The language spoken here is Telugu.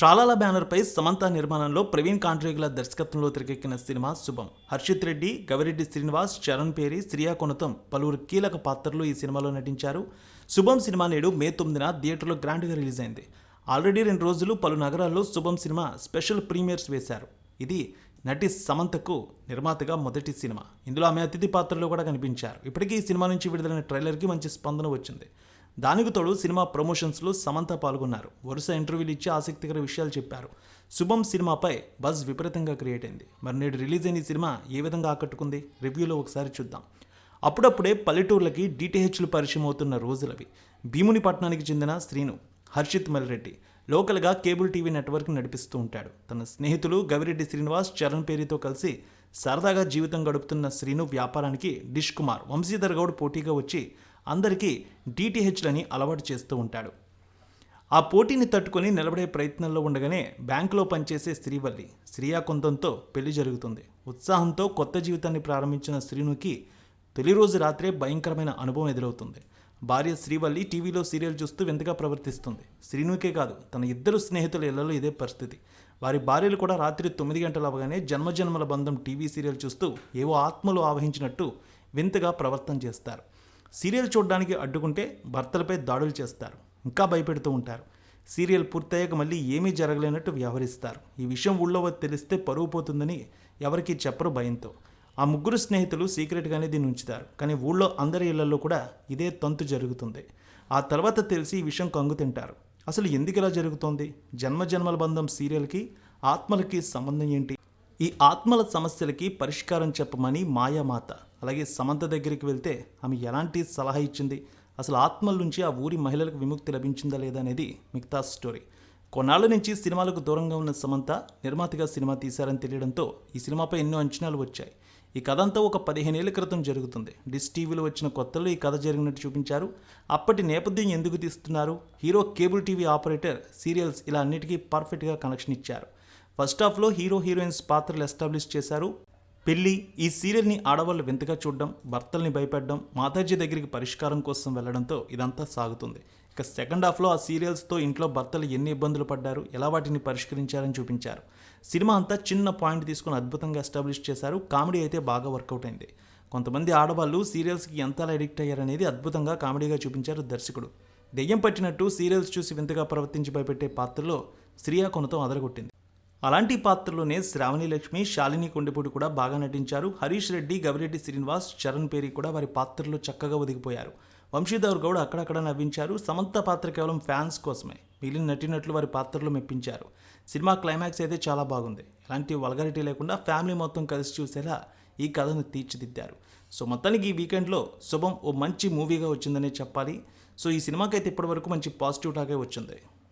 ట్రాలాల బ్యానర్పై సమంత నిర్మాణంలో ప్రవీణ్ కాండ్రేగుల దర్శకత్వంలో తెరకెక్కిన సినిమా శుభం. హర్షిత్ రెడ్డి గవిరెడ్డి శ్రీనివాస్ చరణ్ పేరి శ్రియా కొనతం పలువురు కీలక పాత్రలు ఈ సినిమాలో నటించారు. శుభం సినిమా నేడు మే తొమ్మిదిన థియేటర్లో గ్రాండ్గా రిలీజ్ అయింది ఆల్రెడీ రెండు రోజులు పలు నగరాల్లో శుభం సినిమా స్పెషల్ ప్రీమియర్స్ వేశారు. ఇది నటి సమంతకు నిర్మాతగా మొదటి సినిమా. ఇందులో ఆమె అతిథి పాత్రలో కూడా కనిపించారు. ఇప్పటికీ ఈ సినిమా నుంచి విడుదలైన ట్రైలర్కి మంచి స్పందన వచ్చింది. దానికి తోడు సినిమా ప్రమోషన్స్లో సమంత పాల్గొన్నారు. వరుస ఇంటర్వ్యూలు ఇచ్చి ఆసక్తికర విషయాలు చెప్పారు. శుభం సినిమాపై బజ్ విపరీతంగా క్రియేట్ అయింది. మరి నేడు రిలీజ్ అయిన ఈ సినిమా ఏ విధంగా ఆకట్టుకుంది? రివ్యూలో ఒకసారి చూద్దాం. అప్పుడప్పుడే పల్లెటూర్లకి డిటిహెచ్లు పరిచయం అవుతున్న రోజులవి. భీముని పట్టణానికి చెందిన శ్రీను హర్షిత్ మల్రెడ్డి లోకల్గా కేబుల్ టీవీ నెట్వర్క్ నడిపిస్తూ ఉంటాడు. తన స్నేహితులు గవిరెడ్డి శ్రీనివాస్ చరణ్ పేరుతో కలిసి సరదాగా జీవితం గడుపుతున్న శ్రీను వ్యాపారానికి డిష్ కుమార్ వంశీధర్ గౌడ్ పోటీగా వచ్చి అందరికీ డిటిహెచ్లని అలవాటు చేస్తూ ఉంటాడు. ఆ పోటీని తట్టుకొని నిలబడే ప్రయత్నంలో ఉండగానే బ్యాంకులో పనిచేసే శ్రీవల్లి శ్రీయాకుందంతో పెళ్ళి జరుగుతుంది. ఉత్సాహంతో కొత్త జీవితాన్ని ప్రారంభించిన శ్రీనుకి తొలి రోజు రాత్రే భయంకరమైన అనుభవం ఎదురవుతుంది. భార్య శ్రీవల్లి టీవీలో సీరియల్ చూస్తూ వింతగా ప్రవర్తిస్తుంది. శ్రీనుకే కాదు తన ఇద్దరు స్నేహితుల ఇళ్ళలో ఇదే పరిస్థితి. వారి భార్యలు కూడా రాత్రి తొమ్మిది గంటలు అవగానే జన్మజన్మల బంధం టీవీ సీరియల్ చూస్తూ ఏవో ఆత్మలు ఆవహించినట్టు వింతగా ప్రవర్తన చేస్తారు. సీరియల్ చూడడానికి అడ్డుకుంటే భర్తలపై దాడులు చేస్తారు. ఇంకా భయపెడుతూ ఉంటారు. సీరియల్ పూర్తయ్యాక మళ్ళీ ఏమీ జరగలేనట్టు వ్యవహరిస్తారు. ఈ విషయం ఊళ్ళో తెలిస్తే పరువు పోతుందని ఎవరికీ చెప్పరు భయంతో. ఆ ముగ్గురు స్నేహితులు సీక్రెట్గానే దీన్ని ఉంచుతారు. కానీ ఊళ్ళో అందరి ఇళ్ళలో కూడా ఇదే తంతు జరుగుతుంది. ఆ తర్వాత తెలిసి ఈ విషయం కంగు తింటారు. అసలు ఎందుకు ఇలా జరుగుతోంది? జన్మ జన్మల బంధం సీరియల్కి ఆత్మలకి సంబంధం ఏంటి? ఈ ఆత్మల సమస్యలకి పరిష్కారం చెప్పమని మాయామాత. అలాగే సమంత దగ్గరికి వెళ్తే ఆమె ఎలాంటి సలహా ఇచ్చింది? అసలు ఆత్మల నుంచి ఆ ఊరి మహిళలకు విముక్తి లభించిందా లేదా అనేది మిగతా స్టోరీ. కొన్నాళ్ళ నుంచి సినిమాలకు దూరంగా ఉన్న సమంత నిర్మాతగా సినిమా తీశారని తెలియడంతో ఈ సినిమాపై ఎన్నో అంచనాలు వచ్చాయి. ఈ కథ అంతా ఒక పదిహేనేళ్ళ క్రితం జరుగుతుంది. డిస్ టీవీలో వచ్చిన కొత్తలో ఈ కథ జరిగినట్టు చూపించారు. అప్పటి నేపథ్యం ఎందుకు తీస్తున్నారు? Hero cable TV operator serials ఇలా అన్నిటికీ పర్ఫెక్ట్గా కనెక్షన్ ఇచ్చారు. ఫస్ట్ హాఫ్లో హీరో హీరోయిన్స్ పాత్రలు ఎస్టాబ్లిష్ చేశారు. పెళ్ళి ఈ సీరియల్ని ఆడవాళ్ళు వింతగా చూడడం భర్తల్ని భయపెట్టడం మాతాజీ దగ్గరికి పరిష్కారం కోసం వెళ్ళడంతో ఇదంతా సాగుతుంది. ఇక సెకండ్ హాఫ్లో ఆ సీరియల్స్తో ఇంట్లో భర్తలు ఎన్ని ఇబ్బందులు పడ్డారు ఎలా వాటిని పరిష్కరించారని చూపించారు. సినిమా అంతా చిన్న పాయింట్ తీసుకుని అద్భుతంగా ఎస్టాబ్లిష్ చేశారు కామెడీ అయితే బాగా వర్కౌట్ అయింది. కొంతమంది ఆడవాళ్ళు సీరియల్స్కి ఎంతలా అడిక్ట్ అయ్యారనేది అద్భుతంగా కామెడీగా చూపించారు దర్శకుడు. దెయ్యం పట్టినట్టు సీరియల్స్ చూసి వింతగా ప్రవర్తించి భయపెట్టే పాత్రలో శ్రీయా కొనతో అదరగొట్టింది. అలాంటి పాత్రలోనే శ్రావణి లక్ష్మి శాలిని కొండపూడి కూడా బాగా నటించారు. హరీష్ రెడ్డి గవిరెడ్డి శ్రీనివాస్ చరణ్ పేరి కూడా వారి పాత్రలో చక్కగా ఒదిగిపోయారు. వంశీధర్ గౌడ్ అక్కడక్కడ నవ్వించారు. సమంత పాత్ర కేవలం ఫ్యాన్స్ కోసమే. మిగిలిన నటినట్లు వారి పాత్రలో మెప్పించారు. సినిమా క్లైమాక్స్ అయితే చాలా బాగుంది. ఎలాంటి వల్గారిటీ లేకుండా ఫ్యామిలీ మొత్తం కలిసి చూసేలా ఈ కథను తీర్చిదిద్దారు. సో మొత్తానికి ఈ వీకెండ్లో శుభం ఓ మంచి మూవీగా వచ్చిందనే చెప్పాలి. సో ఈ సినిమాకైతే ఇప్పటివరకు మంచి పాజిటివ్ టాకే వచ్చింది.